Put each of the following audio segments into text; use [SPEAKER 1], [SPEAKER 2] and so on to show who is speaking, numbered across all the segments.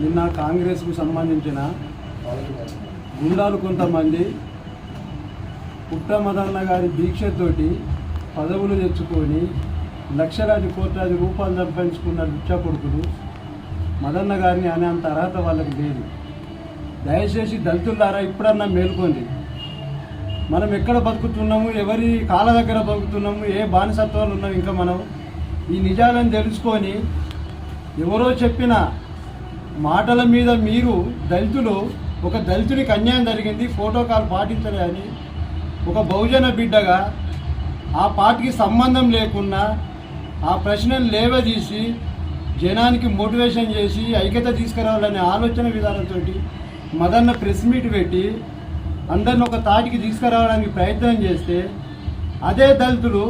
[SPEAKER 1] నిన్న కాంగ్రెస్కు సంబంధించిన గుండాలు కొంతమంది పుట్టమదన్న గారి దీక్షతోటి పదవులు తెచ్చుకొని లక్షలాది కోట్లాది రూపాయలు సంపాదించుకున్న లుచ్చ కొడుకులు మదన్న గారిని అనేంత అర్హత వాళ్ళకి లేదు. దయచేసి దళితులారా ఇప్పుడన్నా మేల్కోండి. మనం ఎక్కడ బతుకుతున్నాము? ఎవరి కాళ్ళ దగ్గర బతుకుతున్నాము? ఏ బానిసత్వాలు ఉన్నాం ఇంకా మనం ఈ నిజాలను తెలుసుకొని ఎవరో చెప్పిన మాటల మీద మీరు దళితులు ఒక దళితునికి అన్యాయం జరిగింది ఫోటో కాల్ పాటించలే అని ఒక బహుజన బిడ్డగా ఆ పార్టీకి సంబంధం లేకున్నా ఆ ప్రశ్నను లేవదీసి జనానికి మోటివేషన్ చేసి ఐక్యత తీసుకురావాలనే ఆలోచన విధానంతో మదన్న ప్రెస్ మీట్ పెట్టి అందరిని ఒక తాటికి తీసుకురావడానికి ప్రయత్నం చేస్తే అదే దళితులు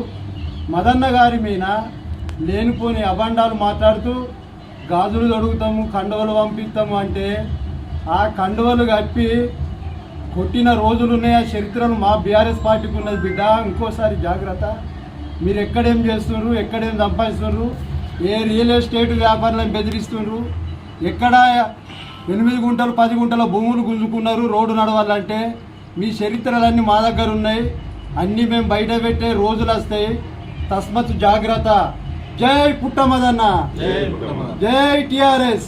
[SPEAKER 1] మదన్న గారి మీద లేనిపోని అభండాలు మాట్లాడుతూ గాజులు తొడుగుతాము కండవలు పంపిస్తాము అంటే ఆ కండవలు కప్పి కొట్టిన రోజులు ఉన్నాయి ఆ చరిత్రను మా బీఆర్ఎస్ పార్టీకి ఉన్నది. బిడ్డ ఇంకోసారి జాగ్రత్త. మీరు ఎక్కడేం చేస్తున్నారు ఎక్కడేం సంపాదిస్తున్నారు ఏ రియల్ ఎస్టేట్ వ్యాపారులను బెదిరిస్తున్నారు ఎక్కడ ఎనిమిది గుంటలు పది గుంటల భూములు గుంజుకున్నారు రోడ్డు నడవాలంటే మీ చరిత్రలన్నీ మా దగ్గర ఉన్నాయి. అన్నీ మేము బయట పెట్టే రోజులు వస్తాయి. తస్మత్ జాగ్రత్త. జై పుట్టమదన్న. జై టిఆర్ఎస్.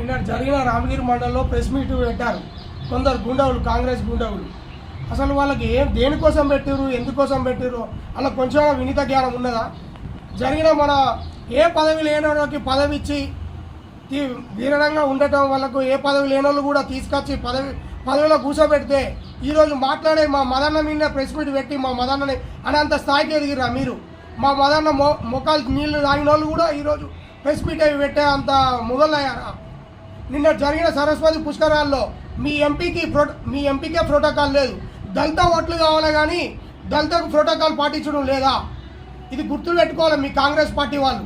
[SPEAKER 2] నిన్న జరిగిన రామగిరి మండలంలో ప్రెస్ మీట్ పెట్టారు. కొందరు గుండవులు కాంగ్రెస్ గుండవులు. అసలు వాళ్ళకి ఏం దేనికోసం పెట్టారు ఎందుకోసం పెట్టారు అలా కొంచెం వినీత జ్ఞానం ఉన్నదా? జరిగిన మన ఏ పదవి లేని వాళ్ళకి పదవి ఇచ్చి తీ- ధీరంగా ఉండటం వాళ్ళకు ఏ పదవి లేని వాళ్ళు కూడా తీసుకొచ్చి పదవి పదవిలో కూర్చోబెడితే ఈరోజు మాట్లాడే మా మదన్న మీద ప్రెస్ మీట్ పెట్టి మా మదన్నని అనేంత స్థాయికి ఎదిగిరా మీరు? మా మదన్న మొ మొక్కలు నీళ్ళు తాగిన వాళ్ళు కూడా ఈరోజు ప్రెస్ మీట్ అవి పెట్టే అంత మొదలయ్యారా? నిన్న జరిగిన సరస్వతి పుష్కరాల్లో మీ ఎంపీకి ప్రో మీ ఎంపీకే ప్రోటోకాల్ లేదు. దళిత ఓట్లు కావాలి కానీ దళితకు ప్రోటోకాల్ పాటించడం లేదా? ఇది గుర్తు పెట్టుకోవాలి మీ కాంగ్రెస్ పార్టీ వాళ్ళు.